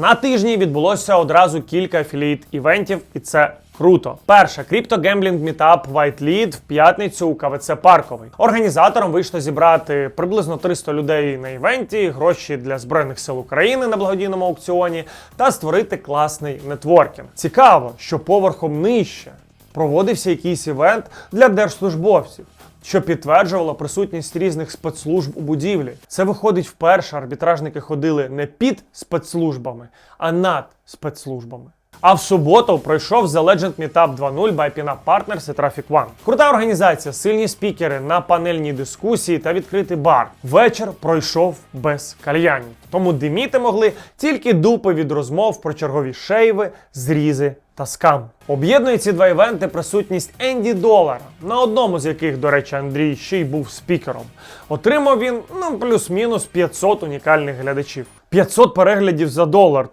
На тижні відбулося одразу кілька афіліїт івентів, і це круто. Перша криптогемблінг мітап White Lead в п'ятницю у КВЦ Парковий. Організаторам вийшло зібрати приблизно 300 людей на івенті, гроші для збройних сил України на благодійному аукціоні та створити класний нетворкінг. Цікаво, що поверхом нижче проводився якийсь івент для держслужбовців. Що підтверджувало присутність різних спецслужб у будівлі. Це виходить вперше. Арбітражники ходили не під спецслужбами, а над спецслужбами. А в суботу пройшов The Legend Meetup 2.0 by Pinup Partners і Traffic One. Крута організація, сильні спікери на панельні дискусії та відкритий бар. Вечір пройшов без кальянів. Тому диміти могли тільки дупи від розмов про чергові шейви, зрізи та скам. Об'єднує ці два івенти присутність Енді Долара, на одному з яких, до речі, Андрій ще й був спікером. Отримав він ну плюс-мінус 500 унікальних глядачів. 500 переглядів за долар.